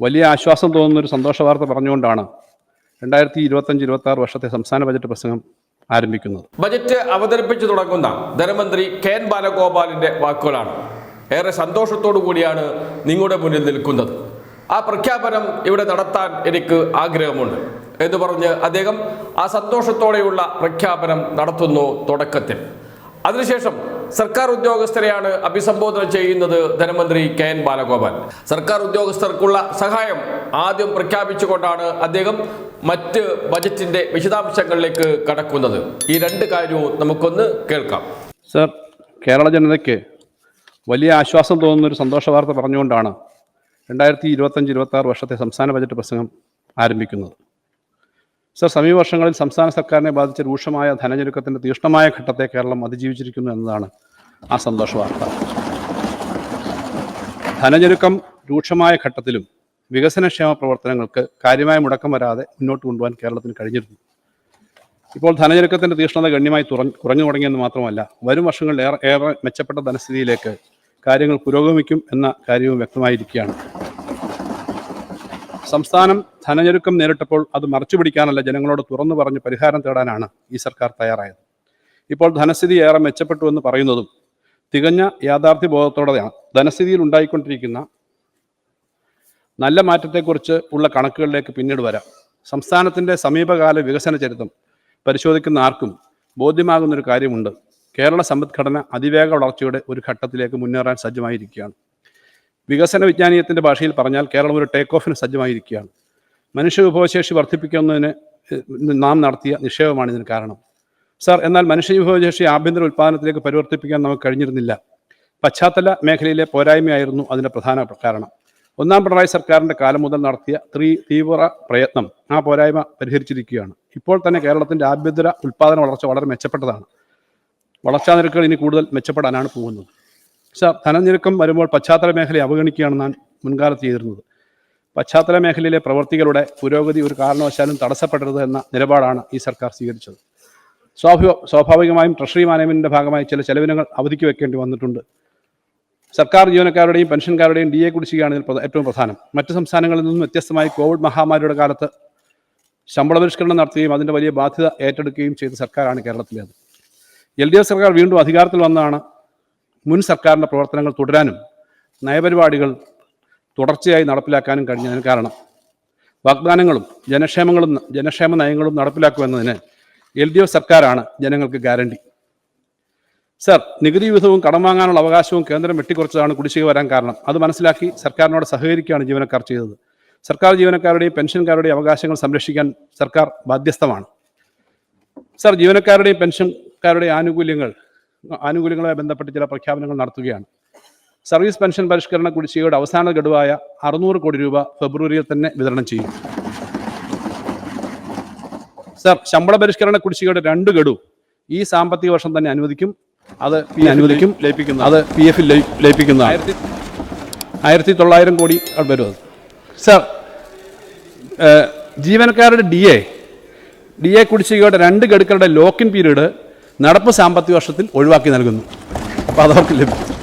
വലിയ ആശ്വാസം തോന്നുന്ന ഒരു സന്തോഷ വാർത്ത പറഞ്ഞുകൊണ്ടാണ് രണ്ടായിരത്തി ഇരുപത്തഞ്ച് ഇരുപത്തി ആറ് വർഷത്തെ സംസ്ഥാന ബജറ്റ് പ്രസംഗം ആരംഭിക്കുന്നത്. ബജറ്റ് അവതരിപ്പിച്ചു തുടങ്ങുന്ന ധനമന്ത്രി കെ എൻ ബാലഗോപാലിന്റെ വാക്കുകളാണ്. ഏറെ സന്തോഷത്തോടു കൂടിയാണ് നിങ്ങളുടെ മുന്നിൽ നിൽക്കുന്നത്. ആ പ്രഖ്യാപനം ഇവിടെ നടത്താൻ എനിക്ക് ആഗ്രഹമുണ്ട് എന്ന് പറഞ്ഞ് അദ്ദേഹം ആ സന്തോഷത്തോടെയുള്ള പ്രഖ്യാപനം നടത്തുന്നു തുടക്കത്തിൽ. അതിനുശേഷം സർക്കാർ ഉദ്യോഗസ്ഥരെയാണ് അഭിസംബോധന ചെയ്യുന്നത് ധനമന്ത്രി കെ എൻ ബാലഗോപാൽ. സർക്കാർ ഉദ്യോഗസ്ഥർക്കുള്ള സഹായം ആദ്യം പ്രഖ്യാപിച്ചുകൊണ്ടാണ് അദ്ദേഹം മറ്റ് ബജറ്റിന്റെ വിശദാംശങ്ങളിലേക്ക് കടക്കുന്നത്. ഈ രണ്ട് കാര്യവും നമുക്കൊന്ന് കേൾക്കാം. സർ കേരള ജനതയ്ക്ക് വലിയ ആശ്വാസം തോന്നുന്ന ഒരു സന്തോഷ വാർത്ത പറഞ്ഞുകൊണ്ടാണ് രണ്ടായിരത്തി ഇരുപത്തഞ്ച് ഇരുപത്തി ആറ് വർഷത്തെ സംസ്ഥാന ബജറ്റ് പ്രസംഗം ആരംഭിക്കുന്നത്. സർ സമീപ വർഷങ്ങളിൽ സംസ്ഥാന സർക്കാരിനെ ബാധിച്ച രൂക്ഷമായ ധനഞ്ഞുരുക്കത്തിന്റെ തീക്ഷ്ണമായ ഘട്ടത്തെ കേരളം അതിജീവിച്ചിരിക്കുന്നു എന്നതാണ് ആ സന്തോഷ വാർത്ത ധനഞ്ഞുരുക്കം രൂക്ഷമായ ഘട്ടത്തിലും വികസനക്ഷേമ പ്രവർത്തനങ്ങൾക്ക് കാര്യമായ മുടക്കം വരാതെ മുന്നോട്ട് കൊണ്ടുപോകാൻ കേരളത്തിന് കഴിഞ്ഞിരുന്നു. ഇപ്പോൾ ധനഞ്ഞുരുക്കത്തിന്റെ തീക്ഷ്ണത ഗണ്യമായി കുറഞ്ഞു തുടങ്ങിയെന്ന് മാത്രമല്ല വരും വർഷങ്ങളിൽ ഏറെ ഏറെ മെച്ചപ്പെട്ട ധനസ്ഥിതിയിലേക്ക് കാര്യങ്ങൾ പുരോഗമിക്കും എന്ന കാര്യവും വ്യക്തമായിരിക്കുകയാണ്. സംസ്ഥാനം ധനഞ്ഞെരുക്കം നേരിട്ടപ്പോൾ അത് മറച്ചുപിടിക്കാനല്ല ജനങ്ങളോട് തുറന്നു പറഞ്ഞ് പരിഹാരം തേടാനാണ് ഈ സർക്കാർ തയ്യാറായത്. ഇപ്പോൾ ധനസ്ഥിതി ഏറെ മെച്ചപ്പെട്ടു എന്ന് പറയുന്നതും തികഞ്ഞ യാഥാർത്ഥ്യ ബോധത്തോടെയാണ് ധനസ്ഥിതിയിൽ ഉണ്ടായിക്കൊണ്ടിരിക്കുന്ന നല്ല മാറ്റത്തെക്കുറിച്ച് ഉള്ള കണക്കുകളിലേക്ക് പിന്നീട് വരാം. സംസ്ഥാനത്തിന്റെ സമീപകാല വികസന ചരിത്രം പരിശോധിക്കുന്ന ആർക്കും ബോധ്യമാകുന്നൊരു കാര്യമുണ്ട്. കേരള സമ്പദ്ഘടന അതിവേഗ വളർച്ചയുടെ ഒരു ഘട്ടത്തിലേക്ക് മുന്നേറാൻ സജ്ജമായിരിക്കുകയാണ്. വികസന വിജ്ഞാനീയത്തിന്റെ ഭാഷയിൽ പറഞ്ഞാൽ കേരളം ഒരു ടേക്ക് ഓഫിന് സജ്ജമായിരിക്കുകയാണ്. മനുഷ്യ വിഭവശേഷി വർദ്ധിപ്പിക്കുന്നതിന് നാം നടത്തിയ നിക്ഷേപമാണ് ഇതിന് കാരണം. സാർ എന്നാൽ മനുഷ്യ വിഭവശേഷി ആഭ്യന്തര ഉൽപ്പാദനത്തിലേക്ക് പരിവർത്തിപ്പിക്കാൻ നമുക്ക് കഴിഞ്ഞിരുന്നില്ല. പശ്ചാത്തല മേഖലയിലെ പോരായ്മയായിരുന്നു അതിന്റെ പ്രധാന കാരണം. ഒന്നാം പിണറായി സർക്കാരിന്റെ കാലം മുതൽ നടത്തിയ ത്രീ തീവ്ര പ്രയത്നം ആ പോരായ്മ പരിഹരിച്ചിരിക്കുകയാണ്. ഇപ്പോൾ തന്നെ കേരളത്തിന്റെ ആഭ്യന്തര ഉൽപ്പാദന വളർച്ച വളരെ മെച്ചപ്പെട്ടതാണ്. വളർച്ചാ നിരക്കുകൾ ഇനി കൂടുതൽ മെച്ചപ്പെടാനാണ് പോകുന്നത്. സാർ ധനനിരക്കം വരുമ്പോൾ പശ്ചാത്തല മേഖലയെ അവഗണിക്കുകയാണ് ഞാൻ മുൻകാലത്ത് ചെയ്തിരുന്നത്. പശ്ചാത്തല മേഖലയിലെ പ്രവർത്തികളുടെ പുരോഗതി ഒരു കാരണവശാലും തടസ്സപ്പെടരുത് എന്ന നിലപാടാണ് ഈ സർക്കാർ സ്വീകരിച്ചത്. സ്വാഭാവിക സ്വാഭാവികമായും ട്രഷറി മാനേജ്മെന്റിന്റെ ഭാഗമായി ചില ചെലവിനങ്ങൾ അവധിക്ക് വെക്കേണ്ടി വന്നിട്ടുണ്ട്. സർക്കാർ ജീവനക്കാരുടെയും പെൻഷൻകാരുടെയും ഡി എ കുടിശ്ശികയാണ് ഇതിൽ ഏറ്റവും പ്രധാനം. മറ്റ് സംസ്ഥാനങ്ങളിൽ നിന്നും വ്യത്യസ്തമായി കോവിഡ് മഹാമാരിയുടെ കാലത്ത് ശമ്പള പരിഷ്കരണം നടത്തുകയും അതിന്റെ വലിയ ബാധ്യത ഏറ്റെടുക്കുകയും ചെയ്ത സർക്കാരാണ് കേരളത്തിലേത്. എൽ ഡി എഫ് സർക്കാർ വീണ്ടും അധികാരത്തിൽ വന്നാണ് മുൻ സർക്കാരിന്റെ പ്രവർത്തനങ്ങൾ തുടരാനും നയപരിപാടികൾ തുടർച്ചയായി നടപ്പിലാക്കാനും കഴിഞ്ഞതിന് കാരണം. വാഗ്ദാനങ്ങളും ജനക്ഷേമങ്ങളും ജനക്ഷേമ നയങ്ങളും നടപ്പിലാക്കുമെന്നതിന് എൽ ഡി എഫ് സർക്കാരാണ് ജനങ്ങൾക്ക് ഗ്യാരണ്ടി. സർ നികുതി വിഹിതവും കടം വാങ്ങാനുള്ള അവകാശവും കേന്ദ്രം വെട്ടിക്കുറച്ചതാണ് കുടിശ്ശിക വരാൻ കാരണം. അത് മനസ്സിലാക്കി സർക്കാരിനോട് സഹകരിക്കുകയാണ് ജീവനക്കാർ ചെയ്തത്. സർക്കാർ ജീവനക്കാരുടെയും പെൻഷൻകാരുടെയും അവകാശങ്ങൾ സംരക്ഷിക്കാൻ സർക്കാർ ബാധ്യസ്ഥമാണ്. സർ ജീവനക്കാരുടെയും പെൻഷൻകാരുടെയും ആനുകൂല്യങ്ങൾ ആനുകൂല്യങ്ങളുമായി ബന്ധപ്പെട്ട് ചില പ്രഖ്യാപനങ്ങൾ നടത്തുകയാണ്. സർവീസ് പെൻഷൻ പരിഷ്കരണ കുടിശ്ശികയുടെ അവസാന ഗഡുവായ അറുന്നൂറ് കോടി രൂപ ഫെബ്രുവരിയിൽ തന്നെ വിതരണം ചെയ്യും. സർ ശമ്പള പരിഷ്കരണ കുടിശ്ശികയുടെ രണ്ട് ഗഡു ഈ സാമ്പത്തിക വർഷം തന്നെ അനുവദിക്കും. അത് പി അനുവദിക്കും. ലയിപ്പിക്കുന്നു അത് പി എഫിൽ ലയിപ്പിക്കുന്ന ആയിരത്തി ആയിരത്തി തൊള്ളായിരം കോടി വരും അത് സർ ജീവനക്കാരുടെ ഡി എ ഡി എ കുടിശ്ശികയുടെ രണ്ട് ഗഡുക്കളുടെ ലോക്കിൻ പീരീഡ് നടപ്പ് സാമ്പത്തിക വർഷത്തിൽ ഒഴിവാക്കി നൽകുന്നു. അപ്പോൾ അതവർക്ക് ലഭിക്കും